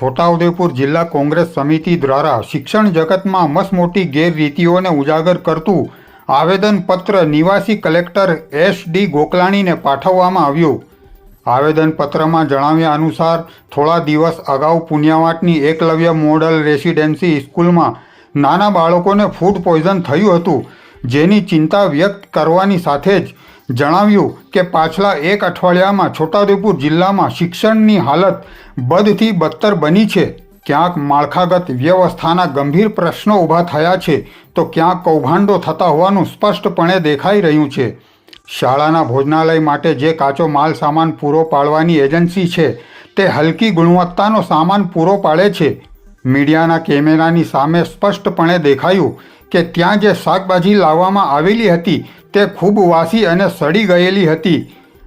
છોટાઉદેપુર જિલ્લા કોંગ્રેસ સમિતિ દ્વારા શિક્ષણ જગતમાં મસમોટી ગેરરીતિઓને ઉજાગર કરતું આવેદનપત્ર નિવાસી કલેક્ટર એસ ડી ગોકલાણીને પાઠવવામાં આવ્યું. આવેદનપત્રમાં જણાવ્યા અનુસાર, થોડા દિવસ અગાઉ પુન્યાવાટની એકલવ્ય મોડલ રેસિડેન્સી સ્કૂલમાં નાના બાળકોને ફૂડ પોઈઝન થયું હતું, જેની ચિંતા વ્યક્ત કરવાની સાથે જ જણાવ્યું કે પાછલા એક અઠવાડિયામાં છોટાઉદેપુર જિલ્લામાં શિક્ષણની હાલત બદથી બદતર બની છે. ક્યાંક માળખાગત વ્યવસ્થાના ગંભીર પ્રશ્નો ઊભા થયા છે તો ક્યાંક કૌભાંડો થતા હોવાનું સ્પષ્ટપણે દેખાઈ રહ્યું છે. શાળાના ભોજનાલય માટે જે કાચો માલ સામાન પૂરો પાડવાની એજન્સી છે તે હલકી ગુણવત્તાનો સામાન પૂરો પાડે છે. મીડિયાના કેમેરાની સામે સ્પષ્ટપણે દેખાયું કે ત્યાં જે શાકભાજી લાવવામાં આવેલી હતી તે ખૂબ વાસી અને સડી ગયેલી હતી.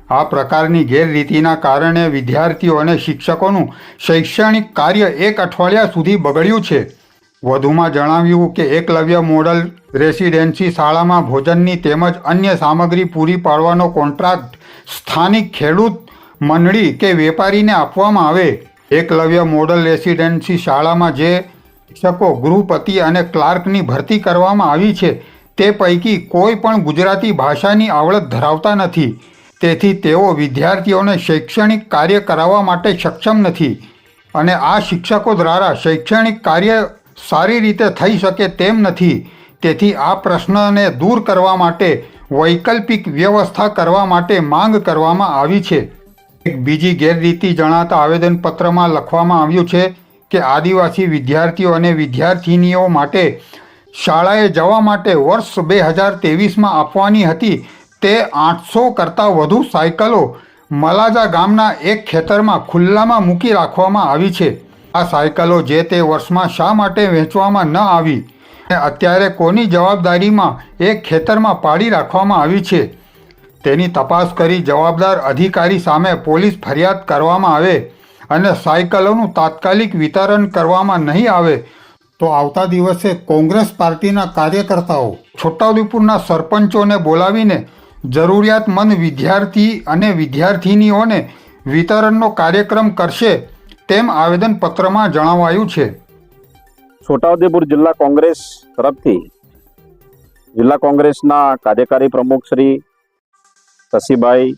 આ પ્રકારની ગેરરીતિના કારણે વિદ્યાર્થીઓ અને શિક્ષકોનું શૈક્ષણિક કાર્ય એક અઠવાડિયા સુધી બગડ્યું છે. વધુમાં જણાવ્યું કે એકલવ્ય મોડલ રેસિડેન્સી શાળામાં ભોજનની તેમજ અન્ય સામગ્રી પૂરી પાડવાનો કોન્ટ્રાક્ટ સ્થાનિક ખેડૂત મંડળી કે વેપારીને આપવામાં આવે. એકલવ્ય મોડલ રેસિડેન્સી શાળામાં જે શિક્ષકો, ગૃહપતિ અને ક્લાર્કની ભરતી કરવામાં આવી છે. તે પૈકી કોઈ પણ ગુજરાતી ભાષાની આવડત ધરાવતા નથી. તેથી તેઓ વિદ્યાર્થીઓને શૈક્ષણિક કાર્ય કરાવવા માટે સક્ષમ નથી. અને આ શિક્ષકો દ્વારા શૈક્ષણિક કાર્ય સારી રીતે થઈ શકે તેમ નથી. તેથી આ પ્રશ્નને દૂર કરવા માટે, વૈકલ્પિક વ્યવસ્થા કરવા માટે માંગ કરવામાં આવી છે. એક બીજી ગેરરીતિ જણાતા આવેદનપત્રમાં લખવામાં આવ્યું છે કે આદિવાસી વિદ્યાર્થીઓ અને વિદ્યાર્થિનીઓ માટે શાળાએ જવા માટે વર્ષ બે હજાર ત્રેવીસમાં આપવાની હતી. તે આઠસો કરતાં વધુ સાયકલો મલાજા ગામના એક ખેતરમાં ખુલ્લામાં મૂકી રાખવામાં આવી છે. આ સાયકલો જે તે વર્ષમાં શા માટે વહેંચવામાં ન આવી? અત્યારે કોની જવાબદારીમાં એક ખેતરમાં પાડી રાખવામાં આવી છે? તેની તપાસ કરી જવાબદાર અધિકારી સામે પોલીસ ફરિયાદ કરવામાં આવે. અને સાયકલોનું તાત્કાલિક વિતરણ કરવામાં નહીં આવે, તો આવતા દિવસે કોંગ્રેસ પાર્ટીના કાર્યકર્તાઓ છોટાઉદેપુરના સરપંચોને બોલાવીને જરૂરિયાતમંદ વિદ્યાર્થી અને વિદ્યાર્થિનીઓને વિતરણનો કાર્યક્રમ કરશે તેમ આવેદનપત્રમાં જણાવાયું છે. છોટાઉદેપુર જિલ્લા કોંગ્રેસ તરફથી જિલ્લા કોંગ્રેસના કાર્યકારી પ્રમુખ શ્રી શશીભાઈ,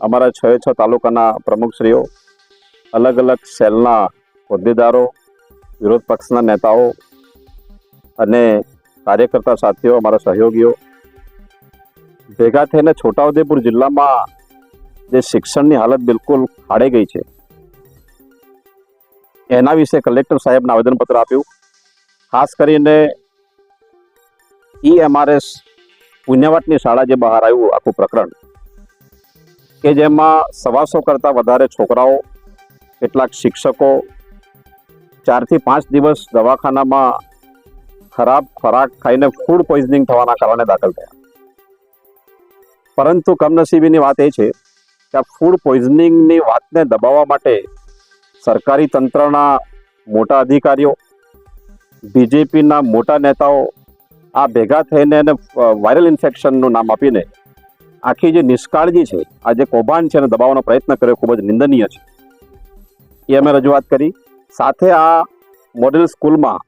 અમારા છ છ તાલુકાના પ્રમુખશ્રીઓ અલગ અલગ સેલના હોદ્દેદારો, વિરોધ પક્ષના નેતાઓ અને કાર્યકર્તા સાથીઓ, અમારા સહયોગીઓ. ભેગા થઈને છોટાઉદેપુર જિલ્લામાં જે શિક્ષણની હાલત બિલકુલ ખાડે ગઈ છે. એના વિશે કલેક્ટર સાહેબને આવેદનપત્ર આપ્યું. ખાસ કરીને ઈએમઆરએસ પુણ્યવાટની શાળા જે બહાર આવ્યું, આખું પ્રકરણ, કે જેમાં સવાસો કરતાં વધારે છોકરાઓ કેટલાક શિક્ષકો ચારથી પાંચ દિવસ દવાખાનામાં ખરાબ ખોરાક ખાઈને ફૂડ પોઈઝનિંગ થવાના કારણે દાખલ થયા. પરંતુ કમનસીબીની વાત એ છે કે આ ફૂડ પોઈઝનિંગની વાતને દબાવવા માટે સરકારી તંત્રના મોટા અધિકારીઓ, બીજેપીના મોટા નેતાઓ આ ભેગા થઈને એને વાયરલ ઇન્ફેક્શનનું નામ આપીને આખી જે નિષ્કાળજી છે, આ જે કૌભાંડ છે એને દબાવવાનો પ્રયત્ન કર્યો, ખૂબ જ નિંદનીય છે. એ અમે રજૂઆત કરી. સાથે આ મોડેલ સ્કૂલમાં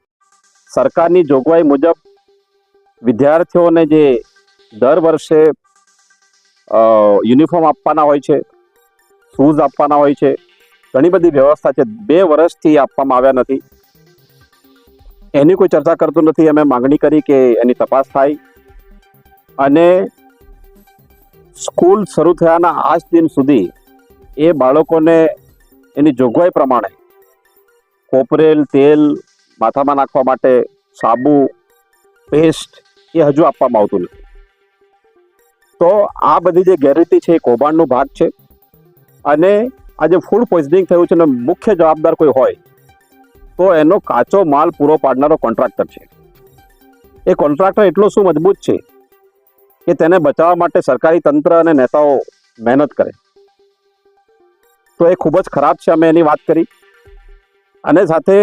સરકારની જોગવાઈ મુજબ વિદ્યાર્થીઓને જે દર વર્ષે યુનિફોર્મ આપવાના હોય છે, શૂઝ આપવાના હોય છે, ઘણી બધી વ્યવસ્થા છે, બે વર્ષથી આપવામાં આવ્યા નથી. એની કોઈ ચર્ચા કરતું નથી. અમે માગણી કરી કે એની તપાસ થાય. અને સ્કૂલ શરૂ થયાના આજ દિન સુધી એ બાળકોને એની જોગવાઈ પ્રમાણે કોપરેલ, તેલ માથામાં નાખવા માટે સાબુ, પેસ્ટ એ હજુ આપવામાં આવતું નથી. તો આ બધી જે ગેરરીતિ છે એ કૌભાંડનો ભાગ છે અને આ જે ફૂડ પોઈઝનિંગ થયું છે ને મુખ્ય જવાબદાર કોઈ હોય તો એનો કાચો માલ પૂરો પાડનારો કોન્ટ્રાક્ટર છે. એ કોન્ટ્રાક્ટર એટલો શું મજબૂત છે કે તેને બચાવવા માટે સરકારી તંત્ર અને નેતાઓ મહેનત કરે. તો એ ખૂબ જ ખરાબ છે, અમે એની વાત કરી. અને સાથે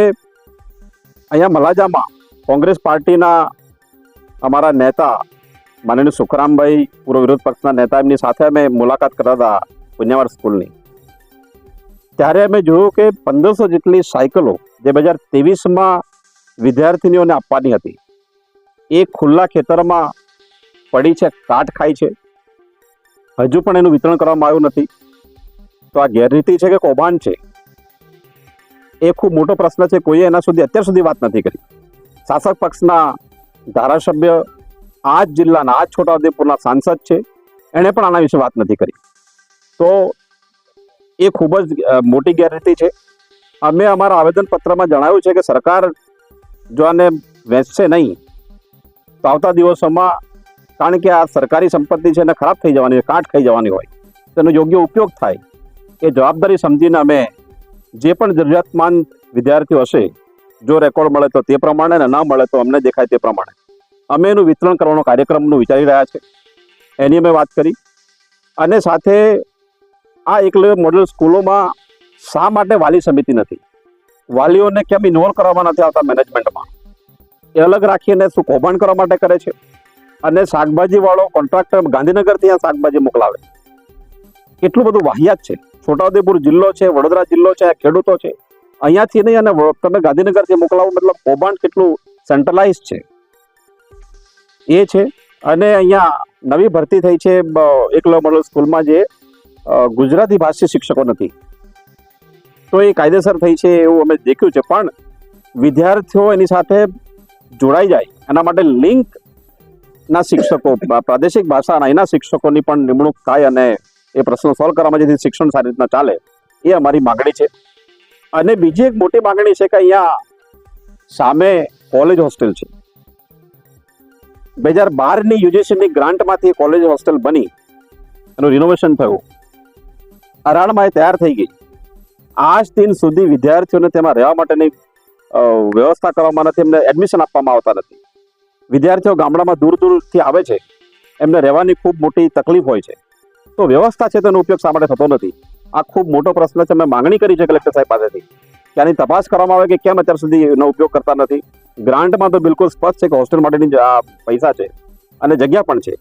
અહીંયા મલાજામાં કોંગ્રેસ પાર્ટીના અમારા નેતા માનનીય સુખરામભાઈ પૂર્વ વિરોધ પક્ષના નેતા એમની સાથે અમે મુલાકાત કરતા હતા પુણ્યવાર સ્કૂલની. ત્યારે અમે જોયું કે પંદરસો જેટલી સાયકલો જે બે હજાર ત્રેવીસમાં વિદ્યાર્થીનીઓને આપવાની હતી, એ ખુલ્લા ખેતરમાં પડી છે, કાટ ખાય છે. હજુ પણ એનું વિતરણ કરવામાં આવ્યું નથી. તો આ ગેરરીતિ છે કે કૌભાંડ છે? એ ખૂબ મોટો પ્રશ્ન છે. કોઈએ એના સુધી અત્યાર સુધી વાત નથી કરી. શાસક પક્ષના ધારાસભ્ય આ જ જિલ્લાના, આ જ છોટાઉદેપુરના સાંસદ છે. એણે પણ આના વિશે વાત નથી કરી. તો એ ખૂબ જ મોટી ગેરરીતિ છે. અમે અમારા આવેદનપત્રમાં જણાવ્યું છે કે સરકાર જો આને વેચશે નહીં, તો આવતા દિવસોમાં, કારણ કે આ સરકારી સંપત્તિ છે, એને ખરાબ થઈ જવાની હોય, કાટ ખાઈ જવાની હોય તેનો યોગ્ય ઉપયોગ થાય. એ જવાબદારી સમજીને અમે જે પણ જરૂરિયાતમાન વિદ્યાર્થીઓ હશે, જો રેકોર્ડ મળે તો તે પ્રમાણે અને ના મળે તો અમને દેખાય તે પ્રમાણે. અમે એનું વિતરણ કરવાનો કાર્યક્રમનું વિચારી રહ્યા છે. એની અમે વાત કરી. અને સાથે આ એકલવ્ય મોડેલ સ્કૂલોમાં શા માટે વાલી સમિતિ નથી? વાલીઓને કેમ ઇન્વોલ્વ કરવામાં નથી આવતા મેનેજમેન્ટમાં એ અલગ રાખીને શું કૌભાંડ કરવા માટે કરે છે? અને શાકભાજીવાળો કોન્ટ્રાક્ટર ગાંધીનગરથી આ શાકભાજી મોકલાવે. કેટલું બધું વાહિયાત છે. છોટાઉદેપુર જિલ્લો છે, વડોદરા જિલ્લો છે ખેડૂતો છે. અહીંયાથી નહીં અને તમે ગાંધીનગરથી મોકલાવો મતલબ કૌભાંડ કેટલું સેન્ટ્રલાઇઝ છે. એ છે અને અહીંયા નવી ભરતી થઈ છે એકલો મોડલ સ્કૂલમાં જે ગુજરાતી ભાષી શિક્ષકો નથી. તો એ કાયદેસર થઈ છે એવું અમે દેખ્યું છે, પણ વિદ્યાર્થીઓ એની સાથે જોડાઈ જાય. એના માટે લિંક ના શિક્ષકો પ્રા- પ્રાદેશિક ભાષાના એના શિક્ષકોની પણ નિમણૂક થાય અને એ પ્રશ્નો સોલ્વ કરવામાં જેથી શિક્ષણ સારી રીતના ચાલે, એ અમારી માગણી છે. અને બીજી એક મોટી માગણી છે કે અહીંયા સામે કોલેજ હોસ્ટેલ છે. બે હજાર બારની યુજીસીની ગ્રાન્ટમાંથી કોલેજ હોસ્ટેલ બની, એનું રિનોવેશન થયું. અરાણમાં એ તૈયાર થઈ ગઈ. આજ દિન સુધી વિદ્યાર્થીઓને તેમાં રહેવા માટેની વ્યવસ્થા કરવામાં નથી, એમને એડમિશન આપવામાં આવતા નથી. વિદ્યાર્થીઓ ગામડામાં દૂર દૂરથી આવે છે. એમને રહેવાની ખૂબ મોટી તકલીફ હોય છે. તો વ્યવસ્થા છે તેનો ઉપયોગ શા માટે થતો નથી? આ ખૂબ મોટો પ્રશ્ન છે, મેં માંગણી કરી છે કલેક્ટર સાહેબ પાસેથી. કે આની તપાસ કરવામાં આવે કે કેમ અત્યાર સુધી એનો ઉપયોગ કરતા નથી? ગ્રાન્ટમાં તો બિલકુલ સ્પષ્ટ છે કે હોસ્ટેલ માટેની આ પૈસા છે અને જગ્યા પણ છે.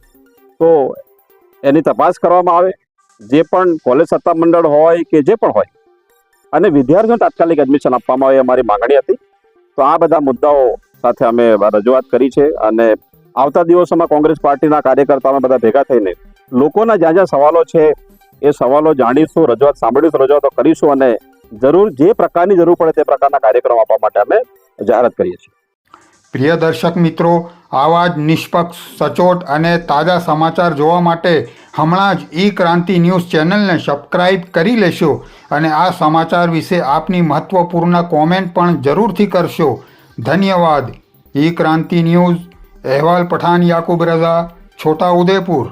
તો એની તપાસ કરવામાં આવે. જે પણ કોલેજ સત્તા મંડળ હોય કે જે પણ હોય, અને વિદ્યાર્થીઓને તાત્કાલિક એડમિશન આપવામાં આવે અમારી માંગણી હતી. તો આ બધા મુદ્દાઓ સાથે અમે રજૂઆત કરી છે અને આવતા દિવસોમાં કોંગ્રેસ પાર્ટીના કાર્યકર્તાઓ બધા ભેગા થઈને લોકોના જ્યાં જ્યાં સવાલો છે, એ સવાલો જાણીશું, રજૂઆત સાંભળીશું, રજૂઆતો કરીશું અને જરૂર જે પ્રકારની જરૂર પડે તે પ્રકારના કાર્યક્રમ આપવા માટે અમે જાહેરાત કરીએ છીએ. પ્રિય દર્શક મિત્રો, આવા જ નિષ્પક્ષ, સચોટ અને તાજા સમાચાર જોવા માટે હમણાં જ ઈ ક્રાંતિ ન્યૂઝ ચેનલને સબસ્ક્રાઇબ કરી લેશો અને આ સમાચાર વિશે આપની મહત્વપૂર્ણ કોમેન્ટ પણ જરૂરથી કરશો. ધન્યવાદ. ઈ ક્રાંતિ ન્યૂઝ, અહેવાલ પઠાણ, યાકુબ રઝા છોટા ઉદેપુર